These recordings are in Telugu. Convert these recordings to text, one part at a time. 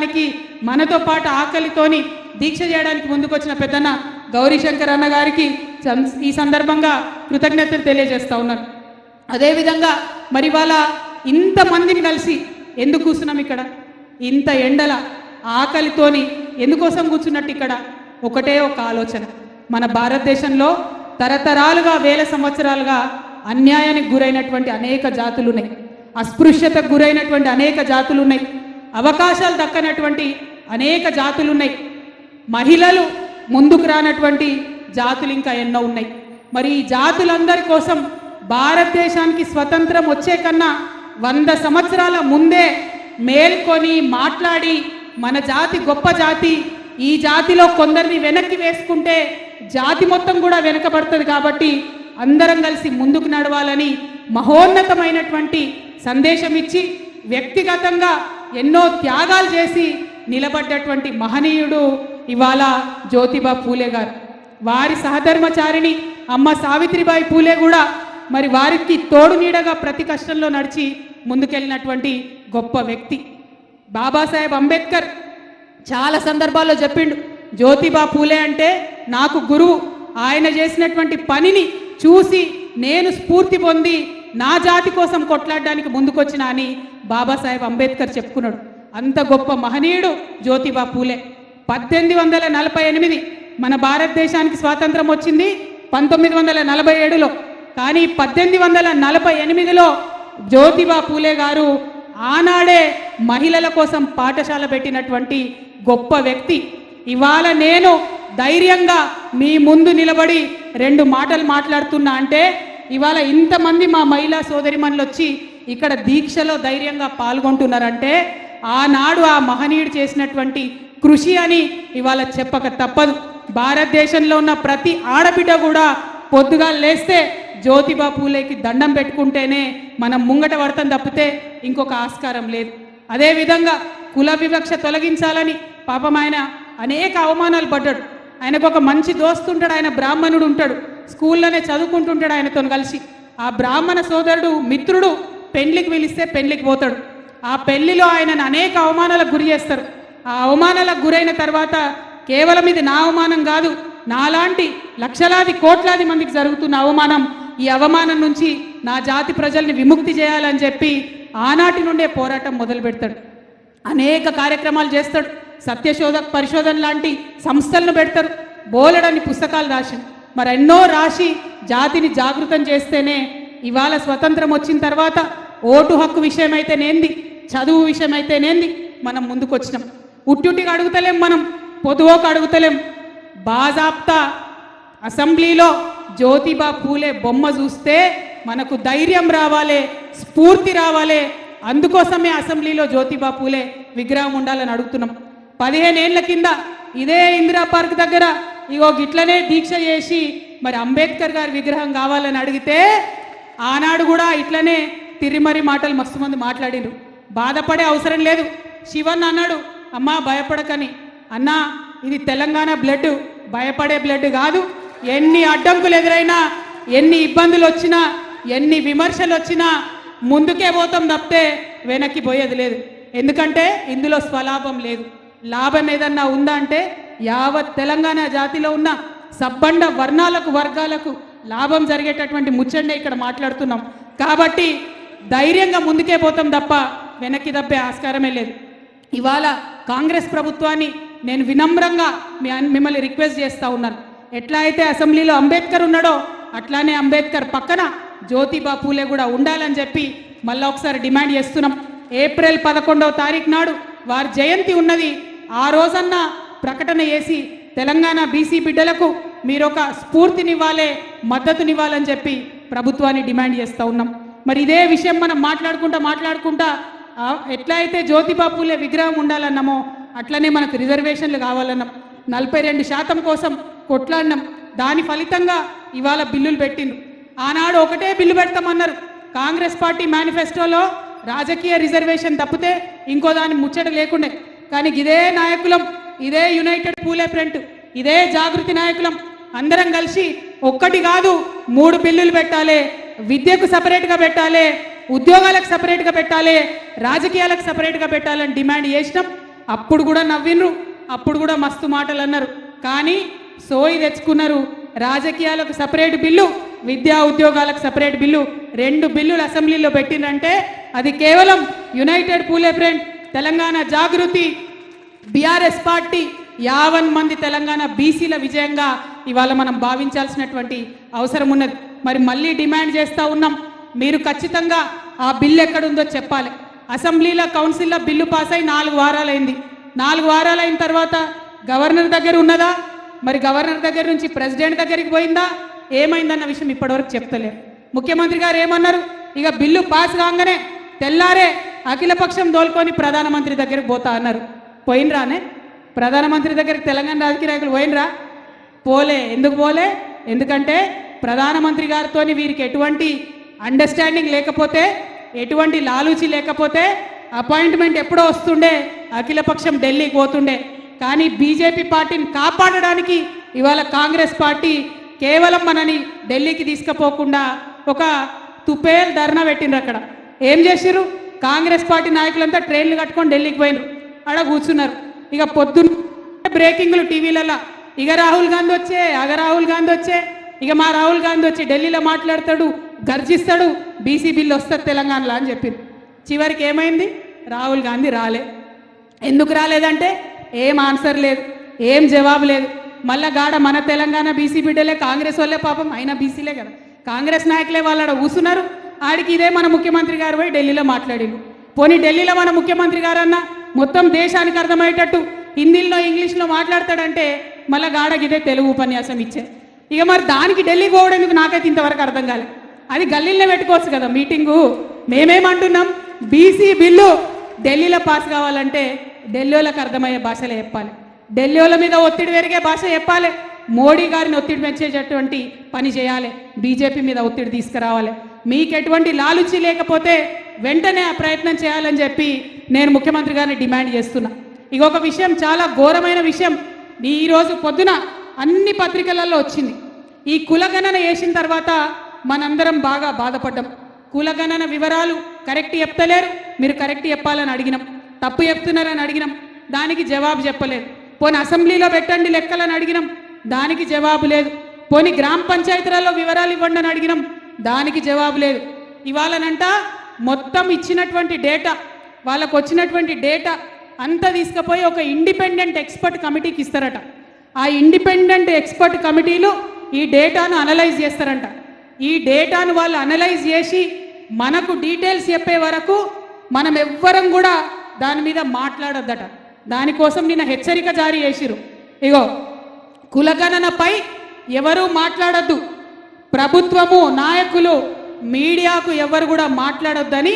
చేయడానికి మనతో పాటు ఆకలితోని దీక్ష చేయడానికి ముందుకొచ్చిన పెద్దన్న గౌరీశంకర్ అన్న గారికి ఈ సందర్భంగా కృతజ్ఞతలు తెలియజేస్తా ఉన్నాను. అదేవిధంగా మరి వాళ్ళ ఇంతమందిని కలిసి ఎందుకు కూర్చున్నాం ఇక్కడ? ఇంత ఎండల ఆకలితోని ఎందుకోసం కూర్చున్నట్టు ఇక్కడ? ఒకటే ఒక ఆలోచన. మన భారతదేశంలో తరతరాలుగా వేల సంవత్సరాలుగా అన్యాయానికి గురైనటువంటి అనేక జాతులు ఉన్నాయి అస్పృశ్యతకు గురైనటువంటి అనేక జాతులు ఉన్నాయి అవకాశాలు దక్కనటువంటి అనేక జాతులు ఉన్నాయి మహిళలు ముందుకు రానటువంటి జాతులు ఇంకా ఎన్నో ఉన్నాయి. మరి ఈ జాతులందరి కోసం భారతదేశానికి స్వతంత్రం వచ్చే కన్నా వంద సంవత్సరాల ముందే మేల్కొని మాట్లాడి మన జాతి గొప్ప జాతి ఈ జాతిలో కొందరిని వెనక్కి వేసుకుంటే జాతి మొత్తం కూడా వెనకబడుతుంది కాబట్టి అందరం కలిసి ముందుకు నడవాలని మహోన్నతమైనటువంటి సందేశం ఇచ్చి వ్యక్తిగతంగా ఎన్నో త్యాగాలు చేసి నిలబడ్డటువంటి మహనీయుడు ఇవాళ జ్యోతిబా పూలే గారు. వారి సహధర్మచారిణి అమ్మ సావిత్రిబాయి పూలే కూడా మరి వారికి తోడు నీడగా ప్రతి కష్టంలో నడిచి ముందుకెళ్ళినటువంటి గొప్ప వ్యక్తి. బాబాసాహెబ్ అంబేద్కర్ చాలా సందర్భాల్లో చెప్పిండు జ్యోతిబా పూలే అంటే నాకు గురువు. ఆయన చేసినటువంటి పనిని చూసి నేను స్ఫూర్తి పొంది నా జాతి కోసం కొట్లాడడానికి ముందుకొచ్చిన అని బాబాసాహెబ్ అంబేద్కర్ చెప్పుకున్నాడు. అంత గొప్ప మహనీయుడు జ్యోతిబా పూలే. పద్దెనిమిది వందల నలభై ఎనిమిది మన భారతదేశానికి స్వాతంత్రం వచ్చింది పంతొమ్మిది వందల నలభై ఏడులో. కానీ పద్దెనిమిది వందల నలభై ఎనిమిదిలో జ్యోతిబా పూలే గారు ఆనాడే మహిళల కోసం పాఠశాల పెట్టినటువంటి గొప్ప వ్యక్తి. ఇవాళ నేను ధైర్యంగా మీ ముందు నిలబడి రెండు మాటలు మాట్లాడుతున్నా అంటే ఇవాళ ఇంతమంది మా మహిళా సోదరిమణులు వచ్చి ఇక్కడ దీక్షలో ధైర్యంగా పాల్గొంటున్నారంటే ఆనాడు ఆ మహనీయుడు చేసినటువంటి కృషి అని ఇవాళ చెప్పక తప్పదు. భారతదేశంలో ఉన్న ప్రతి ఆడబిడ్డ కూడా పొద్దుగా లేస్తే జ్యోతిబా పూలేకి దండం పెట్టుకుంటేనే మనం ముంగట పడతాం తప్పితే ఇంకొక ఆస్కారం లేదు. అదేవిధంగా కుల వివక్ష తొలగించాలని పాపం ఆయన అనేక అవమానాలు పడ్డాడు. ఆయనకు ఒక మంచి దోస్తుంటాడు ఆయన బ్రాహ్మణుడు ఉంటాడు. స్కూల్లోనే చదువుకుంటుంటాడు ఆయనతో కలిసి. ఆ బ్రాహ్మణ సోదరుడు మిత్రుడు పెళ్ళికి పిలిస్తే పెళ్ళికి పోతాడు. ఆ పెళ్ళిలో ఆయనను అనేక అవమానాలకు గురి చేస్తారు. ఆ అవమానాలకు గురైన తర్వాత కేవలం ఇది నా అవమానం కాదు నాలాంటి లక్షలాది కోట్లాది మందికి జరుగుతున్న అవమానం ఈ అవమానం నుంచి నా జాతి ప్రజల్ని విముక్తి చేయాలని చెప్పి ఆనాటి నుండే పోరాటం మొదలు పెడతాడు. అనేక కార్యక్రమాలు చేస్తాడు. సత్యశోధక పరిశోధన లాంటి సంస్థలను పెడతారు. బోలెడని పుస్తకాలు రాసి మరెన్నో రాసి జాతిని జాగృతం చేస్తేనే ఇవాళ స్వతంత్రం వచ్చిన తర్వాత ఓటు హక్కు విషయమైతే నేంది చదువు విషయమైతే నేంది మనం ముందుకొచ్చినాం. వచ్చినాం అడుగుతలేం మనం పొదువోకు అడుగుతలేం. బాజాప్తా అసెంబ్లీలో జ్యోతిబా పూలే బొమ్మ చూస్తే మనకు ధైర్యం రావాలి స్ఫూర్తి రావాలి. అందుకోసమే అసెంబ్లీలో జ్యోతిబా పూలే విగ్రహం ఉండాలని అడుగుతున్నాం. పదిహేనేళ్ళ కింద ఇదే ఇందిరా పార్క్ దగ్గర ఇగో గిట్లనే దీక్ష చేసి మరి అంబేద్కర్ గారి విగ్రహం కావాలని అడిగితే ఆనాడు కూడా ఇట్లనే తిరిమరి మాటలు మస్తు మంది మాట్లాడిరు బాధపడే అవసరం లేదు. శివన్ అన్నాడు అమ్మా భయపడకని. అన్నా ఇది తెలంగాణ బ్లడ్. భయపడే బ్లడ్ కాదు. ఎన్ని అడ్డంకులు ఎదురైనా ఎన్ని ఇబ్బందులు వచ్చినా ఎన్ని విమర్శలు వచ్చినా ముందుకే పోతాం తప్పితే వెనక్కి పోయేది లేదు. ఎందుకంటే ఇందులో స్వలాభం లేదు. లాభం ఏదన్నా ఉందా అంటే యావత్ తెలంగాణ జాతిలో ఉన్న సబ్బండ వర్ణాలకు వర్గాలకు లాభం జరిగేటటువంటి ముచ్చండే ఇక్కడ మాట్లాడుతున్నాం. కాబట్టి ధైర్యంగా ముందుకే పోతాం తప్ప వెనక్కి తప్పే ఆస్కారమే లేదు. ఇవాళ కాంగ్రెస్ ప్రభుత్వాన్ని నేను వినమ్రంగా మీ మిమ్మల్ని రిక్వెస్ట్ చేస్తా ఉన్నాను. ఎట్లా అయితే అసెంబ్లీలో అంబేద్కర్ ఉన్నాడో అట్లానే అంబేద్కర్ పక్కన జ్యోతిబా పూలే కూడా ఉండాలని చెప్పి మళ్ళీ ఒకసారి డిమాండ్ చేస్తున్నాం. ఏప్రిల్ పదకొండవ తారీఖు నాడు వారి జయంతి ఉన్నది. ఆ రోజన్న ప్రకటన చేసి తెలంగాణ బీసీ బిడ్డలకు మీరు ఒక స్ఫూర్తినివ్వాలి మద్దతునివ్వాలని చెప్పి ప్రభుత్వాన్ని డిమాండ్ చేస్తూ ఉన్నాం. మరి ఇదే విషయం మనం మాట్లాడుకుంటా మాట్లాడుకుంటా ఎట్లా అయితే జ్యోతిబా పూలే విగ్రహం ఉండాలన్నామో అట్లనే మనకు రిజర్వేషన్లు కావాలన్నాం. నలభై రెండు శాతం కోసం కొట్లాడినాం. దాని ఫలితంగా ఇవాళ బిల్లులు పెట్టిండ్రు. ఆనాడు ఒకటే బిల్లు పెడతామన్నారు. కాంగ్రెస్ పార్టీ మేనిఫెస్టోలో రాజకీయ రిజర్వేషన్ తప్పితే ఇంకో దాని ముచ్చట లేకుండే. కానీ ఇదే నాయకులం ఇదే యునైటెడ్ పూలే ఫ్రంట్ ఇదే జాగృతి నాయకులం అందరం కలిసి ఒక్కటి కాదు మూడు బిల్లులు పెట్టాలి విద్యకు సపరేట్గా పెట్టాలి ఉద్యోగాలకు సపరేట్గా పెట్టాలి రాజకీయాలకు సపరేట్గా పెట్టాలని డిమాండ్ చేసినాం. అప్పుడు కూడా నవ్వినరు అప్పుడు కూడా మస్తు మాటలు అన్నారు. కానీ సోయి తెచ్చుకున్నారు రాజకీయాలకు సపరేట్ బిల్లు విద్యా ఉద్యోగాలకు సపరేట్ బిల్లు రెండు బిల్లులు అసెంబ్లీలో పెట్టిందంటే అది కేవలం united Phule front Telangana Jagruthi BRS party యావన్ మంది తెలంగాణ బీసీల విజయంగా ఇవాళ మనం భావించాల్సినటువంటి అవసరం ఉన్నది. మరి మళ్ళీ డిమాండ్ చేస్తూ ఉన్నాం. మీరు ఖచ్చితంగా ఆ బిల్లు ఎక్కడుందో చెప్పాలి. అసెంబ్లీలో కౌన్సిల్లో బిల్లు పాస్ అయి నాలుగు వారాలైంది. నాలుగు వారాలైన తర్వాత గవర్నర్ దగ్గర ఉన్నదా? మరి గవర్నర్ దగ్గర నుంచి ప్రెసిడెంట్ దగ్గరికి పోయిందా? ఏమైందన్న విషయం ఇప్పటివరకు చెప్తలేరు ముఖ్యమంత్రి గారు ఏమన్నారు? ఇక బిల్లు పాస్ కాగానే తెల్లారే అఖిలపక్షం దోలుకొని ప్రధానమంత్రి దగ్గరికి పోతా అన్నారు. పోయినరానే? ప్రధానమంత్రి దగ్గరికి తెలంగాణ రాజకీయ నాయకులు పోయినరా? పోలే. ఎందుకు పోలే? ఎందుకంటే ప్రధానమంత్రి గారితో వీరికి ఎటువంటి అండర్స్టాండింగ్ లేకపోతే ఎటువంటి లాలూచి లేకపోతే అపాయింట్మెంట్ ఎప్పుడో వస్తుండే అఖిలపక్షం ఢిల్లీకి పోతుండే. కానీ బీజేపీ పార్టీని కాపాడడానికి ఇవాళ కాంగ్రెస్ పార్టీ కేవలం మనని ఢిల్లీకి తీసుకుపోకుండా ఒక తుపేల్ ధర్నా పెట్టిండ్రు అక్కడ. ఏం చేసిర్రు? కాంగ్రెస్ పార్టీ నాయకులంతా ట్రైన్లు కట్టుకొని ఢిల్లీకి పోయినరు ఆడ కూర్చున్నారు. ఇక పొద్దున్న బ్రేకింగ్లు టీవీలలో ఇక రాహుల్ గాంధీ వచ్చే అగ రాహుల్ గాంధీ వచ్చే ఇక మా రాహుల్ గాంధీ వచ్చి ఢిల్లీలో మాట్లాడతాడు గర్జిస్తాడు బీసీ బిల్లు వస్తుంది తెలంగాణలో అని చెప్పింది చివరికి ఏమైంది? రాహుల్ గాంధీ రాలే. ఎందుకు రాలేదంటే ఏం ఆన్సర్ లేదు ఏం జవాబు లేదు. మళ్ళా గాడ మన తెలంగాణ బీసీ బిడ్డలే కాంగ్రెస్ వాళ్ళే పాపం అయినా బీసీలే కదా. కాంగ్రెస్ నాయకులే వాళ్ళ ఆడ కూర్చున్నారు ఆడికి ఇదే మన ముఖ్యమంత్రి గారు పోయి ఢిల్లీలో మాట్లాడిండు. పోనీ ఢిల్లీలో మన ముఖ్యమంత్రి గారు అన్న మొత్తం దేశానికి అర్థమయ్యేటట్టు హిందీలో ఇంగ్లీష్లో మాట్లాడతాడంటే మళ్ళా గాడకి ఇదే తెలుగు ఉపన్యాసం ఇచ్చే ఇక మరి దానికి ఢిల్లీకి పోవడానికి నాకైతే ఇంతవరకు అర్థం కాలేదు అది గల్లీలో పెట్టుకోవచ్చు కదా మీటింగు. మేమేమంటున్నాం? బీసీ బిల్లు ఢిల్లీలో పాస్ కావాలంటే ఢిల్లీలకు అర్థమయ్యే భాషలో చెప్పాలి. ఢిల్లీల మీద ఒత్తిడి పెరిగే భాష చెప్పాలి. మోడీ గారిని ఒత్తిడి పెంచేటటువంటి పని చేయాలి. బీజేపీ మీద ఒత్తిడి తీసుకురావాలి. మీకు ఎటువంటి లాలుచి లేకపోతే వెంటనే ఆ ప్రయత్నం చేయాలని చెప్పి నేను ముఖ్యమంత్రి గారిని డిమాండ్ చేస్తున్నా. ఇక ఒక విషయం చాలా ఘోరమైన విషయం. ఈరోజు పొద్దున అన్ని పత్రికలలో వచ్చింది. ఈ కులగణన వేసిన తర్వాత మనందరం బాగా బాధపడ్డాం. కులగణన వివరాలు కరెక్ట్ చెప్తలేరు. మీరు కరెక్ట్ చెప్పాలని అడిగినాం. తప్పు చెప్తున్నారని అడిగినాం. దానికి జవాబు చెప్పలేదు. పోనీ అసెంబ్లీలో పెట్టండి లెక్కలని అడిగినాం. దానికి జవాబు లేదు. పోనీ గ్రామ పంచాయతీలలో వివరాలు ఇవ్వండి అని అడిగినాం. దానికి జవాబు లేదు. ఇవాళనంట మొత్తం ఇచ్చినటువంటి డేటా వాళ్ళకు వచ్చినటువంటి డేటా అంతా తీసుకుపోయి ఒక ఇండిపెండెంట్ ఎక్స్పర్ట్ కమిటీకి ఇస్తారట. ఆ ఇండిపెండెంట్ ఎక్స్పర్ట్ కమిటీలు ఈ డేటాను అనలైజ్ చేస్తారంట. ఈ డేటాను వాళ్ళు అనలైజ్ చేసి మనకు డీటెయిల్స్ చెప్పే వరకు మనం ఎవ్వరం కూడా దాని మీద మాట్లాడొద్దట. దానికోసం నిన్న హెచ్చరిక జారీ చేసిరు ఇగో కులగణనపై ఎవరూ మాట్లాడొద్దు. ప్రభుత్వము నాయకులు మీడియాకు ఎవరు కూడా మాట్లాడొద్దని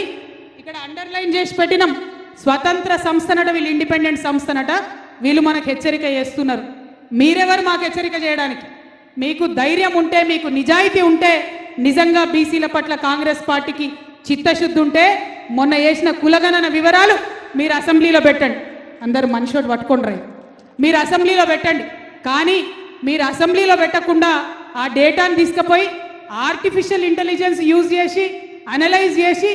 ఇక్కడ అండర్లైన్ చేసి పెట్టినాం. స్వతంత్ర సంస్థనట వీళ్ళు ఇండిపెండెంట్ సంస్థనట వీళ్ళు మనకు హెచ్చరిక చేస్తున్నారు. మీరెవరు మాకు హెచ్చరిక చేయడానికి? మీకు ధైర్యం ఉంటే మీకు నిజాయితీ ఉంటే నిజంగా బీసీల పట్ల కాంగ్రెస్ పార్టీకి చిత్తశుద్ధి ఉంటే మొన్న వేసిన కులగణన వివరాలు మీరు అసెంబ్లీలో పెట్టండి. అందరు మనిషోటి పట్టుకోండి మీరు అసెంబ్లీలో పెట్టండి. కానీ మీరు అసెంబ్లీలో పెట్టకుండా ఆ డేటాను తీసుకుపోయి ఆర్టిఫిషియల్ ఇంటెలిజెన్స్ యూజ్ చేసి అనలైజ్ చేసి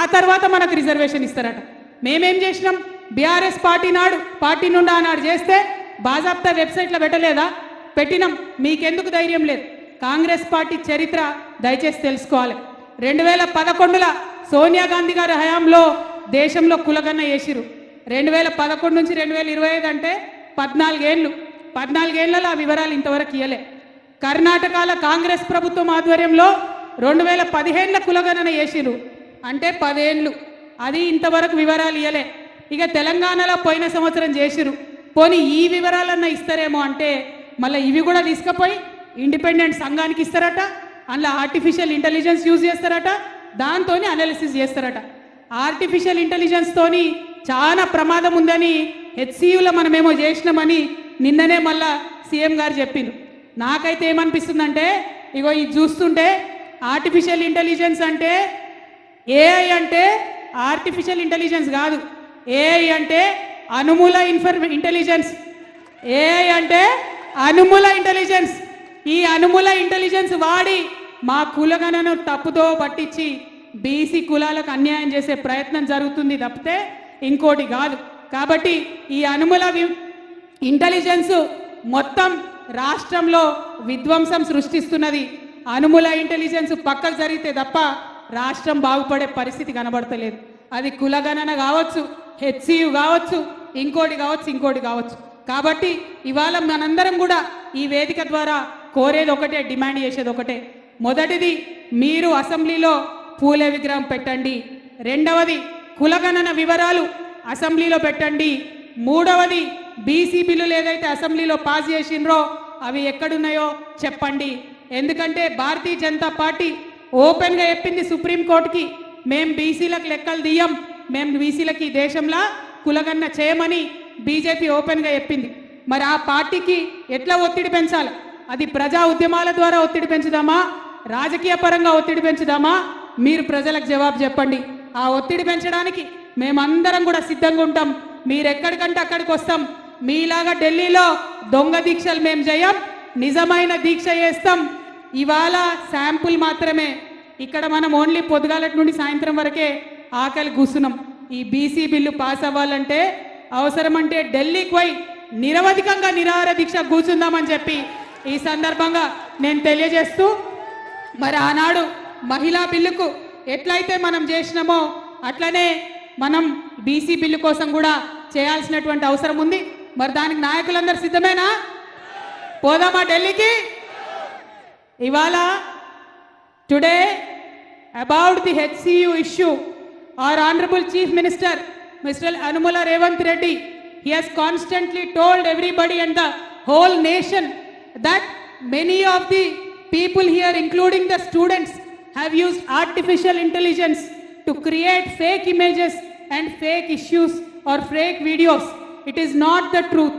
ఆ తర్వాత మనకు రిజర్వేషన్ ఇస్తారట. మేమేం చేసినాం? బీఆర్ఎస్ పార్టీ నాడు పార్టీ నుండి ఆనాడు చేస్తే బాజాప్తా వెబ్సైట్లో పెట్టలేదా? పెట్టినాం. మీకెందుకు ధైర్యం లేదు? కాంగ్రెస్ పార్టీ చరిత్ర దయచేసి తెలుసుకోవాలి. రెండు వేల పదకొండుల సోనియా గాంధీ గారి హయాంలో దేశంలో కులగన్న వేసిరు రెండు వేల పదకొండు నుంచి రెండు వేల ఇరవై ఐదు అంటే పద్నాలుగేళ్ళు పద్నాలుగేళ్ళలో ఆ వివరాలు ఇంతవరకు ఇయ్యలే. కర్ణాటకల కాంగ్రెస్ ప్రభుత్వం ఆధ్వర్యంలో రెండు వేల పదిహేనుల కులగణన వేసిరు అంటే పదేళ్ళు అది ఇంతవరకు వివరాలు ఇవ్వలే ఇక తెలంగాణలో పోయిన సంవత్సరం చేసిరు పోనీ ఈ వివరాలన్నా ఇస్తారేమో అంటే మళ్ళీ ఇవి కూడా తీసుకుపోయి ఇండిపెండెంట్ సంఘానికి ఇస్తారట అందులో ఆర్టిఫిషియల్ ఇంటెలిజెన్స్ యూజ్ చేస్తారట దాంతో అనాలిసిస్ చేస్తారట. ఆర్టిఫిషియల్ ఇంటెలిజెన్స్ తోని చాలా ప్రమాదం ఉందని హెచ్సియులో మనమేమో చేసినామని నిన్ననే మళ్ళా సీఎం గారు చెప్పిండు నాకైతే ఏమనిపిస్తుందంటే ఇగో ఇది చూస్తుంటే ఆర్టిఫిషియల్ ఇంటెలిజెన్స్ అంటే ఏఐ అంటే ఆర్టిఫిషియల్ ఇంటెలిజెన్స్ కాదు. ఏఐ అంటే అనుమూల ఇన్ఫర్మే ఇంటెలిజెన్స్ ఏఐ అంటే అనుమూల ఇంటెలిజెన్స్ ఈ అనుమూల ఇంటెలిజెన్స్ వాడి మా కులగణను తప్పుతో పట్టించి బీసీ కులాలకు అన్యాయం చేసే ప్రయత్నం జరుగుతుంది తప్పితే ఇంకోటి కాదు. కాబట్టి ఈ అనుముల వి- ఇంటెలిజెన్స్ మొత్తం రాష్ట్రంలో విధ్వంసం సృష్టిస్తున్నది. అనుముల ఇంటెలిజెన్స్ పక్కకు జరిగితే తప్ప రాష్ట్రం బాగుపడే పరిస్థితి కనబడతలేదు. అది కులగణన కావచ్చు హెచ్సియు కావచ్చు ఇంకోటి కావచ్చు ఇంకోటి కావచ్చు. కాబట్టి ఇవాళ మనందరం కూడా ఈ వేదిక ద్వారా కోరేది ఒకటే డిమాండ్ చేసేది ఒకటే. మొదటిది మీరు అసెంబ్లీలో పూలే విగ్రహం పెట్టండి. రెండవది కులగణన వివరాలు అసెంబ్లీలో పెట్టండి. మూడవది బీసీ బిల్లులు ఏదైతే అసెంబ్లీలో పాస్ చేసిండ్రో అవి ఎక్కడున్నాయో చెప్పండి. ఎందుకంటే భారతీయ జనతా పార్టీ ఓపెన్గా చెప్పింది సుప్రీంకోర్టుకి మేం బీసీలకు లెక్కలు తీయం మేం బీసీలకి దేశంలా దేశంలో కులగన్న చేయమని బీజేపీ ఓపెన్గా చెప్పింది. మరి ఆ పార్టీకి ఎట్లా ఒత్తిడి పెంచాలి? అది ప్రజా ఉద్యమాల ద్వారా ఒత్తిడి పెంచుదామా? రాజకీయ పరంగా ఒత్తిడి పెంచుదామా? మీరు ప్రజలకు జవాబు చెప్పండి. ఆ ఒత్తిడి పెంచడానికి మేమందరం కూడా సిద్ధంగా ఉంటాం. మీరు ఎక్కడికంటే అక్కడికి వస్తాం. మీలాగా ఢిల్లీలో దొంగ దీక్షలు మేము చేయం నిజమైన దీక్ష చేస్తాం. ఇవాళ శాంపుల్ మాత్రమే. ఇక్కడ మనం ఓన్లీ పొద్దుగాలటి నుండి సాయంత్రం వరకే ఆకలి కూసున్నాం ఈ బీసీ బిల్లు పాస్ అవ్వాలంటే అవసరమంటే ఢిల్లీకి పోయి నిరవధికంగా నిరాహార దీక్ష కూర్చుందామని చెప్పి ఈ సందర్భంగా నేను తెలియజేస్తూ మరి ఆనాడు మహిళా బిల్లుకు ఎట్లయితే మనం చేసినామో అట్లనే మనం బీసీ బిల్లు కోసం కూడా చేయాల్సినటువంటి అవసరం ఉంది. మరి దానికి నాయకులందరూ సిద్ధమేనా? పోదామా ఢిల్లీకి? ఇవాళ today about the HCU issue our honorable chief minister mr anumala revant reddy he has constantly told everybody and the whole nation that many of the people here including the students have used artificial intelligence to create fake images and fake issues or fake videos it is not the truth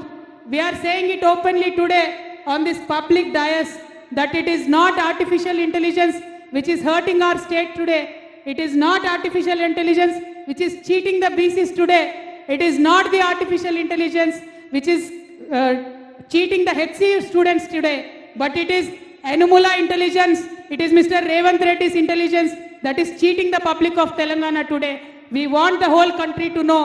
we are saying it openly today on this public dais that it is not artificial intelligence which is hurting our state today. It is not artificial intelligence which is cheating the BCs today. It is not the artificial intelligence which is uh, cheating the HCU students today. But it is Anumula intelligence. It is Mr. Revant Reddy's intelligence that is cheating the public of Telangana today. We want the whole country to know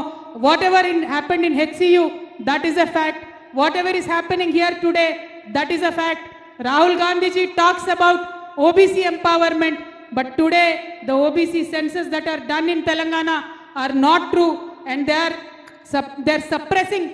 whatever in, happened in HCU, that is a fact. Whatever is happening here today, that is a fact. Rahul Gandhi ji talks about OBC empowerment, but today the OBC census that are done in Telangana are not true and they are they're suppressing